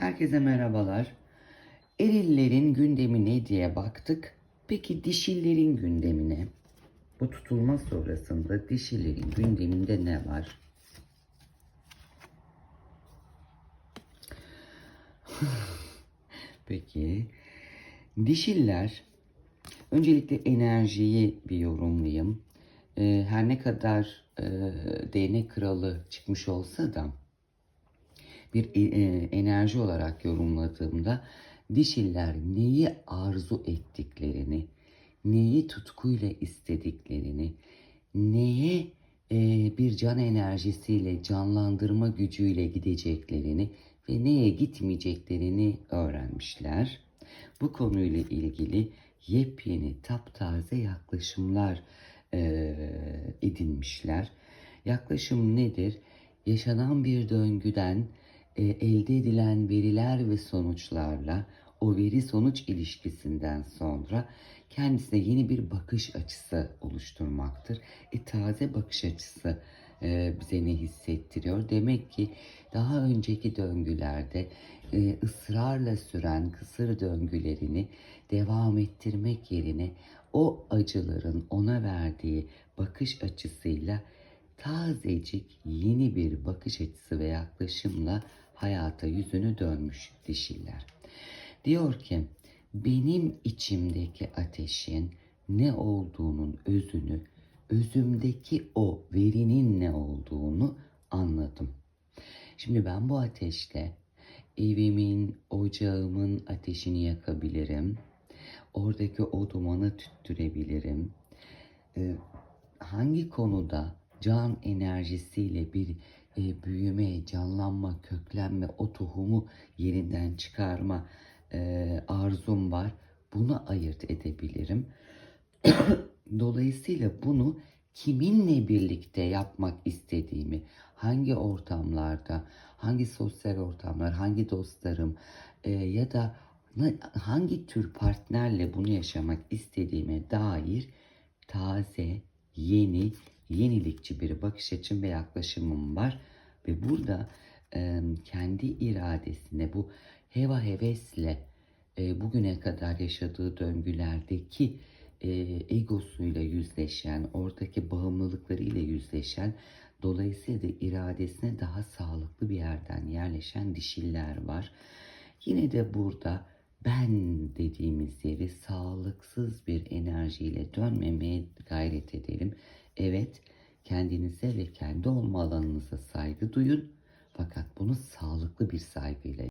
Herkese merhabalar. Erillerin gündemi ne diye baktık. Peki dişillerin gündemine? Bu tutulma sonrasında dişillerin gündeminde ne var? Peki dişiller öncelikle enerjiyi bir yorumlayayım. Ee, her ne kadar e, değnek kralı çıkmış olsa da bir e, e, enerji olarak yorumladığımda dişiller neyi arzu ettiklerini, neyi tutkuyla istediklerini, neye e, bir can enerjisiyle, canlandırma gücüyle gideceklerini ve neye gitmeyeceklerini öğrenmişler. Bu konuyla ilgili yepyeni taptaze yaklaşımlar edinmişler. Yaklaşım nedir? Yaşanan bir döngüden e, elde edilen veriler ve sonuçlarla o veri sonuç ilişkisinden sonra kendisine yeni bir bakış açısı oluşturmaktır. E, taze bakış açısı e, bize ne hissettiriyor? Demek ki daha önceki döngülerde e, ısrarla süren kısır döngülerini devam ettirmek yerine o acıların ona verdiği bakış açısıyla tazecik yeni bir bakış açısı ve yaklaşımla hayata yüzünü dönmüş dişiller. Diyor ki benim içimdeki ateşin ne olduğunun özünü, özümdeki o verinin ne olduğunu anladım. Şimdi ben bu ateşle evimin, ocağımın ateşini yakabilirim. Oradaki o dumanı tüttürebilirim. Ee, hangi konuda can enerjisiyle bir e, büyüme, canlanma, köklenme, o tohumu yerinden çıkarma e, arzum var. Bunu ayırt edebilirim. Dolayısıyla bunu kiminle birlikte yapmak istediğimi, hangi ortamlarda, hangi sosyal ortamlar, hangi dostlarım e, ya da hangi tür partnerle bunu yaşamak istediğime dair taze, yeni, yenilikçi bir bakış açım ve yaklaşımım var. Ve burada e, kendi iradesine bu heva hevesle e, bugüne kadar yaşadığı döngülerdeki e, egosuyla yüzleşen, oradaki bağımlılıklarıyla yüzleşen, dolayısıyla da iradesine daha sağlıklı bir yerden yerleşen dişiller var. Yine de burada ben dediğimiz yeri sağlıksız bir enerjiyle dönmemeye gayret edelim. Evet, kendinize ve kendi olma alanınıza saygı duyun. Fakat bunu sağlıklı bir saygıyla